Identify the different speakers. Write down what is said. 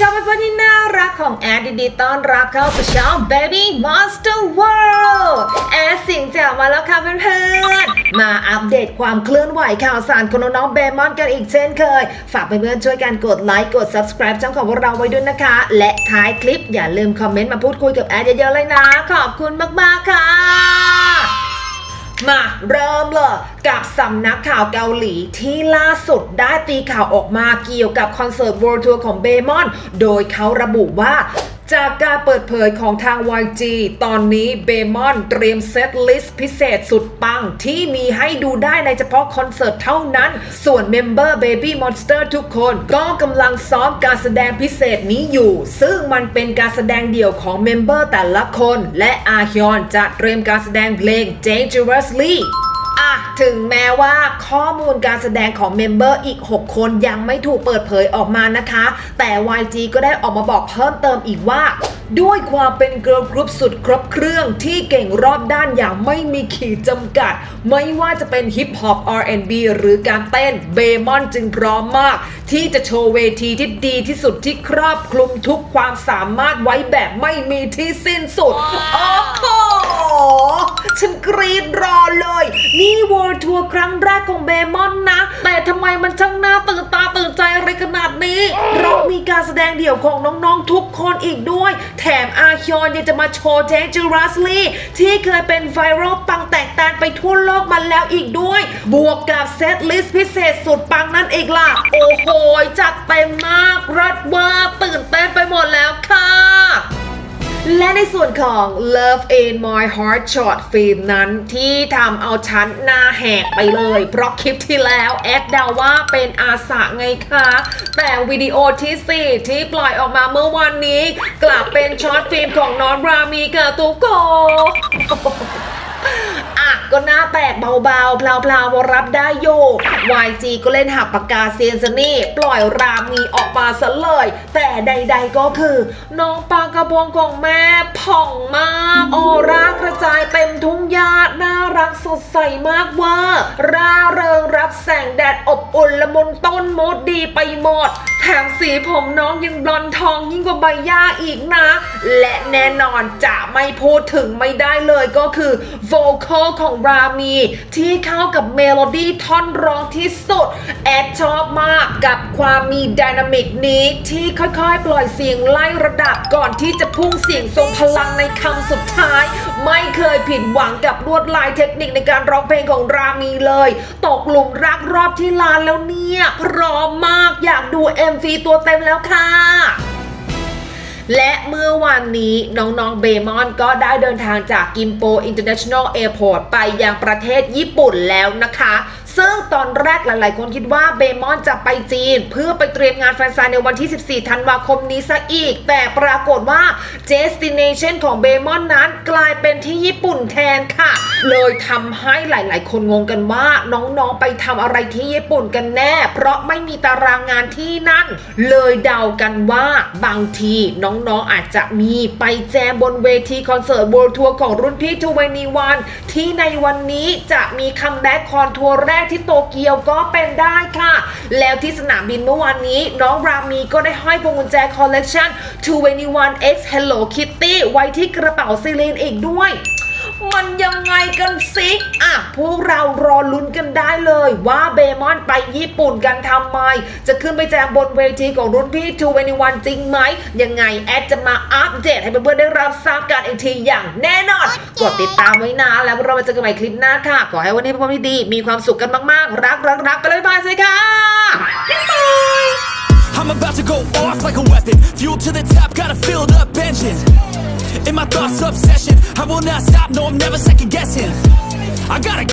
Speaker 1: ค่ะเพื่อนๆที่น่ารักของแอดดีๆต้อนรับเข้าสู่ช่อง Baby Monster World แอดสิงแจ๋วมาแล้วค่ะเพื่อนๆ มาอัปเดตความเคลื่อนไหวข่าวสารของน้องเบมอนกันอีกเช่นเคย ฝากเพื่อนๆช่วยกันกดไลค์กด subscribe ช่องของพวกเราไว้ด้วยนะคะ และท้ายคลิปอย่าลืมคอมเมนต์มาพูดคุยกับแอดเยอะๆเลยนะ ขอบคุณมากๆค่ะ เริ่มเลยกับสำนักข่าวเกาหลีที่ล่าสุดได้ตีข่าวออกมาเกี่ยวกับคอนเสิร์ต World Tour ของเบมอน โดยเขาระบุว่า จากการเปิดเผยของทาง YG ตอนนี้เบมอนเตรียมเซตลิสต์พิเศษสุดปัง ที่มีให้ดูได้ในเฉพาะคอนเสิร์ตเท่านั้น ส่วนเมมเบอร์ Baby Monster ทุกคน ก็กำลังซ้อมการแสดงพิเศษนี้อยู่ ซึ่งมันเป็นการแสดงเดี่ยวของเมมเบอร์แต่ละคน และอาฮยอนจะเตรียมการแสดงเพลง Dangerously อะถึงแม้ว่าข้อมูลการแสดงของเมมเบอร์อีก 6 คนยังไม่ถูกเปิดเผยออกมานะคะ แต่ YG ก็ได้ออกมาบอกเพิ่มเติมอีกว่า ด้วยความเป็นเกิร์ลกรุ๊ปสุดครบเครื่องที่เก่งรอบด้านอย่างไม่มีขีดจำกัด ไม่ว่าจะเป็นฮิปฮอป R&B หรือการเต้นเบมอนจึงพร้อมมาก ที่จะโชว์เวทีที่ดีที่สุดที่ครอบคลุมทุกความสามารถไว้แบบไม่มีที่สิ้นสุดโอ้โหฉัน กรีดรอเลย นี่ World Tour ครั้งแรกของเบมอนนะ แต่ทำไมมันช่างน่าตื่นตาตื่นใจอะไรขนาดนี้เรามีการแสดงเดี่ยวของน้องๆทุกคนอีกด้วย แถมอาฮยอนยังจะมาโชว์ Dangerously ที่เคยเป็นไวรัลปังแตกตานไปทั่วโลกมาแล้วอีกด้วย บวกกับเซตลิสต์พิเศษสุดปังนั่นเองล่ะ โอ้โหจัดเต็มมากรัดว่าตื่ และในส่วนของ Love in My Heart Short Film นั้นที่ทำเอาฉันหน้าแหกไปเลย เพราะคลิปที่แล้วแอดเดาว่าเป็นอาสาไงคะ แต่วิดีโอที่ 4 ที่ปล่อยออกมาเมื่อวันนี้ กลับเป็นช็อตฟิล์มของน้องรามีกับตุกโกอะ ก็หน้าแตกเบาๆพลาวๆรับได้อยู่ YG ก็เล่นหักปากกาเซียนซะนี่ ปล่อยรามีออกมาซะเลย แต่ใดๆก็คือ น้องปากระพงของแม่ผ่องมาก ออร่ากระจายเต็มทุ่งหญ้าน่ารักสดใสมากเว่าร่าเริงรับแสงแดดอบอุ่นละมุนต้นมดดีไปหมดแถมสีผมน้องยังบลอนทองยิ่งกว่าใบหญ้าอีกนะ และแน่นอนจะไม่พูดถึงไม่ได้เลยก็คือโวคอลของรามีที่เข้ากับเมโลดี้ท่อนร้องที่สุด แอดชอบมากกับความมีไดนามิกนี้ที่ค่อยๆ ปล่อยเสียงไล่ระดับก่อนที่จะพุ่งเสียงทรงพลังในคำสุดท้าย ไม่เคยผิดหวังกับลวดลายเทคนิคในการร้องเพลงของรามีเลย ตกหลุมรักรอบที่ลานแล้วเนี่ยพร้อมมากอยากดู MV ตัวเต็มแล้วค่ะ และเมื่อวันนี้น้องๆเบมอนก็ได้เดินทางจากกิมโปอินเตอร์เนชั่นแนลแอร์พอร์ตไปยังประเทศญี่ปุ่นแล้วนะคะ ซึ่งตอนแรกหลาย ๆ คนคิดว่าเบมอนจะไปจีน เพื่อไปเตรียมงานแฟนซายในวันที่ 14 ธันวาคมนี้ซะอีก แต่ปรากฏว่า destination ของเบมอนนั้นกลายเป็นที่ญี่ปุ่นแทนค่ะ เลยทำให้หลาย ๆ คนงงกันว่าน้อง ๆ ไปทำอะไรที่ญี่ปุ่นกันแน่ เพราะไม่มีตารางงานที่นั่น เลยเดากันว่าบางทีน้อง ๆอาจจะมีไปแจมบนเวทีคอนเสิร์ต World Tour ของรุ่นพี่ทูเวนีวันที่ในวันนี้จะมีคัมแบ็กคอนทัวร์แรกที่โตเกียวก็เป็นได้ค่ะ แล้วที่สนามบินเมื่อวานนี้ น้องรามีก็ได้ห้อยพวงกุญแจคอลเลกชัน21 X Hello Kitty ไว้ที่กระเป๋าซีลีนอีกด้วย มันยังไงกันซิอะพวกเรารอลุ้นกันได้เลยว่าเบมอนไปญี่ปุ่นกันทำไม จะขึ้นไปแจมบนเวทีของรุ่นพี่ทูเวนิวันจริงไหม ยังไงแอดจะมาอัปเดตให้เพื่อนๆได้รับทราบกันอีกทีอย่างแน่นอน กดติดตามไว้นะแล้วเรามาเจอกันใหม่คลิปหน้าค่ะ ขอให้วันนี้เป็นวันที่ดี มีความสุขกันมากๆ รักรักรักไปเลยบายสิค่ะ
Speaker 2: I'm about to go off like a weapon. Fuel to the top, got a filled up engine. In my thoughts, obsession. I will not stop, no, I'm never second guessing. I gotta